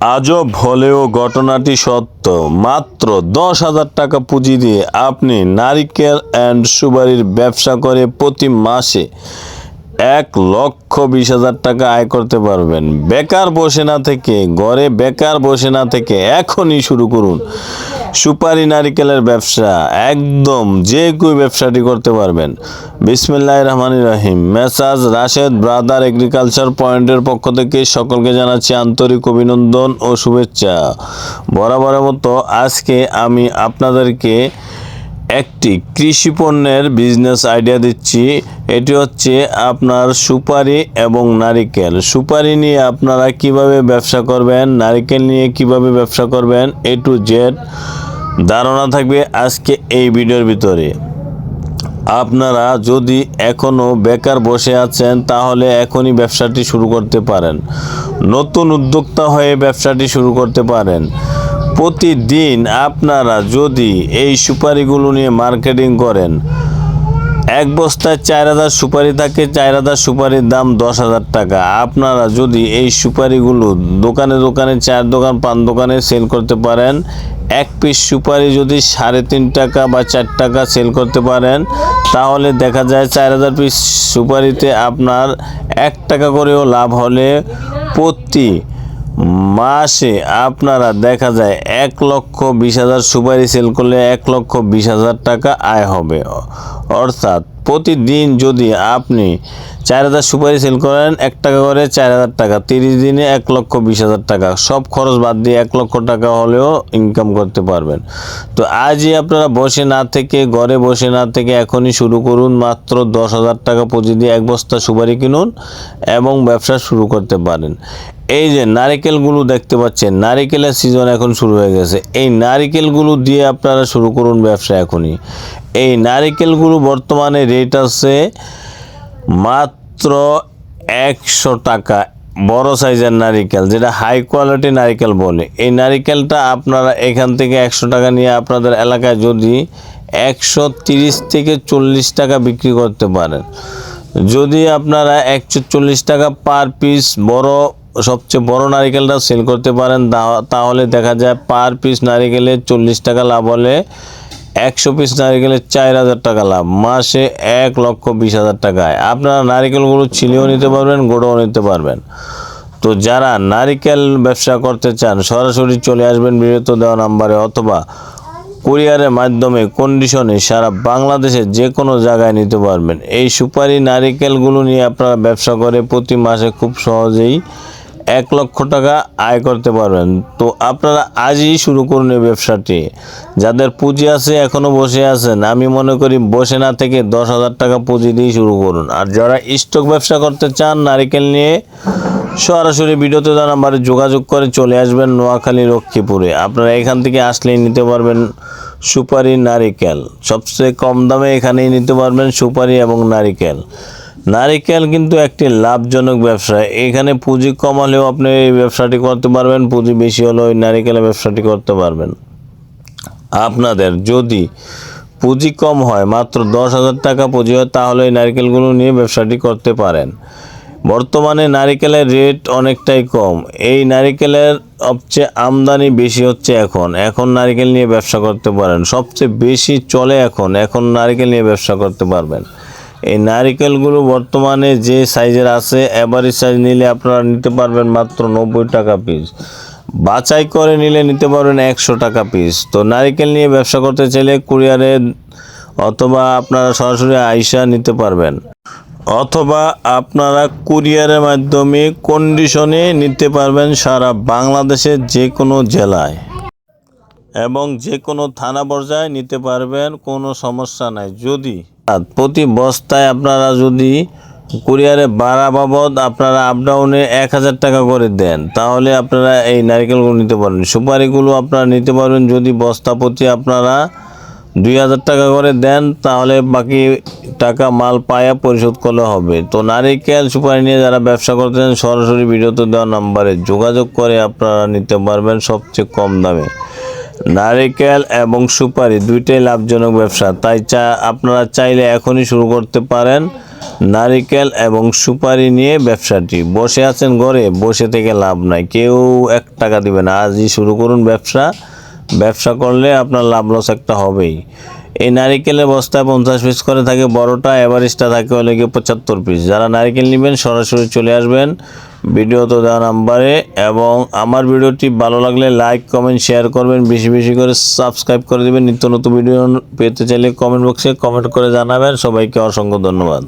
আজব হলেও ঘটনাটি সত্য। মাত্র দশ হাজার টাকা পুঁজি দিয়ে আপনি নারিকেল অ্যান্ড সুপারির ব্যবসা করে প্রতি মাসে এক লক্ষ বিশ হাজার টাকা আয় করতে পারবেন। বেকার বসে না থেকে, ঘরে বেকার বসে না থেকে এখনই শুরু করুন। সুপারি নারিকেলের ব্যবসা, একদম যে কেউ ব্যবসাটি করতে পারবেন। বিসমিল্লাহ রহমান রহিম। মেসাজ রাশেদ ব্রাদার এগ্রিকালচার পয়েন্টের পক্ষ থেকে সকলকে জানাচ্ছি আন্তরিক অভিনন্দন ও শুভেচ্ছা। বরাবরের মতো আজকে আমি আপনাদেরকে একটি কৃষি পণ্যের বিজনেস আইডিয়া দিচ্ছি। এটি হচ্ছে আপনার সুপারি এবং নারিকেল। সুপারি নিয়ে আপনারা কীভাবে ব্যবসা করবেন, নারিকেল নিয়ে কীভাবে ব্যবসা করবেন, এ টু জেড ধারণা থাকবে আজকে এই ভিডিওর ভিতরে। আপনারা যদি এখনও বেকার বসে আছেন, তাহলে এখনই ব্যবসাটি শুরু করতে পারেন। নতুন উদ্যোক্তা হয়ে ব্যবসাটি শুরু করতে পারেন। প্রতিদিন আপনারা যদি এই সুপারিগুলো নিয়ে মার্কেটিং করেন, এক বস্তায় চার হাজার সুপারি থাকে, চার হাজার সুপারির দাম দশ হাজার টাকা। আপনারা যদি এই সুপারিগুলো দোকানে দোকানে চার দোকান, পান দোকানে সেল করতে পারেন, এক পিস সুপারি যদি সাড়ে তিন টাকা বা চার টাকা সেল করতে পারেন, তাহলে দেখা যায় চার হাজার পিস সুপারিতে আপনার এক টাকা করেও লাভ হলে প্রতি মাসে আপনারা দেখা যায় এক লক্ষ বিশ হাজার সুপারি সেল করলে এক লক্ষ বিশ হাজার টাকা আয় হবে। অর্থাৎ প্রতিদিন যদি আপনি চার হাজার সুপারি সেল করেন, এক টাকা করে চার হাজার টাকা, তিরিশ দিনে এক লক্ষ বিশ হাজার টাকা। সব খরচ বাদ দিয়ে এক লক্ষ টাকা হলেও ইনকাম করতে পারবেন। তো আজই আপনারা বসে না থেকে, ঘরে বসে না থেকে এখনই শুরু করুন, মাত্র দশ হাজার টাকা পুঁজি দিয়ে এক বস্তা সুপারি কিনুন এবং ব্যবসা শুরু করতে পারেন। এই যে নারিকেলগুলো দেখতে পাচ্ছেন, নারিকেলের সিজন এখন শুরু হয়ে গেছে। এই নারিকেলগুলো দিয়ে আপনারা শুরু করুন ব্যবসা এখনই। এই নারিকেলগুলো বর্তমানে রেট আছে মাত্র একশো টাকা, বড় সাইজের নারিকেল, যেটা হাই কোয়ালিটি নারিকেল বলে। এই নারিকেলটা আপনারা এখান থেকে একশো টাকা নিয়ে আপনাদের এলাকায় যদি একশো তিরিশ থেকে চল্লিশ টাকা বিক্রি করতে পারেন। যদি আপনারা একশো চল্লিশ টাকা পার পিস বড়, সবচেয়ে বড় নারিকেলটা সেল করতে পারেন তাহলে দেখা যায় পার পিস নারিকেলে চল্লিশ টাকা লাভ হলে একশো পিস নারিকেলের চার হাজার টাকা লাভ। মাসে এক লক্ষ বিশ হাজার টাকায়। আপনারা নারিকেলগুলো ছিলেও নিতে পারবেন, গোড়াও নিতে পারবেন। তো যারা নারিকেল ব্যবসা করতে চান, সরাসরি চলে আসবেন বিরত দেওয়া নাম্বারে অথবা কুরিয়ারের মাধ্যমে কন্ডিশনে সারা বাংলাদেশে যে কোনো জায়গায় নিতে পারবেন। এই সুপারি নারিকেলগুলো নিয়ে আপনারা ব্যবসা করে প্রতি মাসে খুব সহজেই এক লক্ষ টাকা আয় করতে পারবেন। তো আপনারা আজই শুরু করুন এই ব্যবসাটি। যাদের পুঁজি আছে এখনও বসে আছেন, আমি মনে করি বসে না থেকে দশ হাজার টাকা পুঁজি দিয়ে শুরু করুন। আর যারা স্টক ব্যবসা করতে চান, নারিকেল নিয়ে সরাসরি ভিডিওতে দেওয়া নাম্বারে যোগাযোগ করে চলে আসবেন নোয়াখালী লক্ষ্মীপুরে। আপনারা এখান থেকে আসলেই নিতে পারবেন সুপারি নারিকেল। সবচেয়ে কম দামে এখানেই নিতে পারবেন সুপারি এবং নারিকেল। নারিকেল কিন্তু একটি লাভজনক ব্যবসা। এখানে পুঁজি কম হলেও আপনি এই ব্যবসাটি করতে পারবেন, পুঁজি বেশি হলেও এই নারিকেলের ব্যবসাটি করতে পারবেন। আপনাদের যদি পুঁজি কম হয়, মাত্র দশ হাজার টাকা পুঁজি হয়, তাহলে এই নারকেলগুলো নিয়ে ব্যবসাটি করতে পারেন। বর্তমানে নারিকেলের রেট অনেকটাই কম। এই নারিকেলের সবচেয়ে আমদানি বেশি হচ্ছে এখন। এখন নারিকেল নিয়ে ব্যবসা করতে পারেন। সবচেয়ে বেশি চলে এখন। এখন নারিকেল নিয়ে ব্যবসা করতে পারবেন। এই নারিকেলগুলো বর্তমানে যে সাইজের আছে অ্যাভারেজ সাইজ নিলে আপনারা নিতে পারবেন মাত্র নব্বই টাকা পিস বাছাই করে নিলে নিতে পারবেন একশো টাকা পিস তো নারিকেল নিয়ে ব্যবসা করতে চাইলে কুরিয়ারে অথবা আপনারা সরাসরি আইসা নিতে পারবেন। অথবা আপনারা কুরিয়ারের মাধ্যমে কন্ডিশনে নিতে পারবেন সারা বাংলাদেশের যে কোনো জেলায়। এবং যে কোনো থানা পর্যায়ে নিতে পারবেন, কোনো সমস্যা নাই। যদি প্রতি বস্তায় আপনারা যদি কুরিয়ারে ভাড়া বাবদ আপনারা আপডাউনে এক হাজার টাকা করে দেন, তাহলে আপনারা এই নারকেলগুলো নিতে পারবেন। সুপারিগুলো আপনারা নিতে পারবেন যদি বস্তা প্রতি আপনারা দুই হাজার টাকা করে দেন, তাহলে বাকি টাকা মাল পায়া পরিশোধ করলে হবে। তো নারিকেল সুপারি নিয়ে যারা ব্যবসা করতেন সরাসরি ভিডিওতে দেওয়া নাম্বারে যোগাযোগ করে আপনারা নিতে পারবেন সবচেয়ে কম দামে। নারিকেল এবং সুপারি দুইটাই লাভজনক ব্যবসা। তাই চা, আপনারা চাইলে এখনই শুরু করতে পারেন নারিকেল এবং সুপারি নিয়ে ব্যবসাটি। বসে আছেন ঘরে, বসে থেকে লাভ নাই। কেউ এক টাকা দিবে না। আজই শুরু করুন ব্যবসা। ব্যবসা করলে আপনার লাভ লস একটা হবেই। এই নারিকেলের বস্তায় পঞ্চাশ পিস করে থাকে, বড়টা এভারেজটা থাকে হলে গিয়ে পঁচাত্তর পিস যারা নারিকেল নেবেন, সরাসরি চলে আসবেন। ভিডিও তো দেওয়া নাম্বারে এবং আমার ভিডিওটি ভালো লাগলে লাইক, কমেন্ট, শেয়ার করবেন। বেশি বেশি করে সাবস্ক্রাইব করে দেবেন। নিত্য নতুন ভিডিও পেতে চাইলে কমেন্ট বক্সে কমেন্ট করে জানাবেন। সবাইকে অসংখ্য ধন্যবাদ।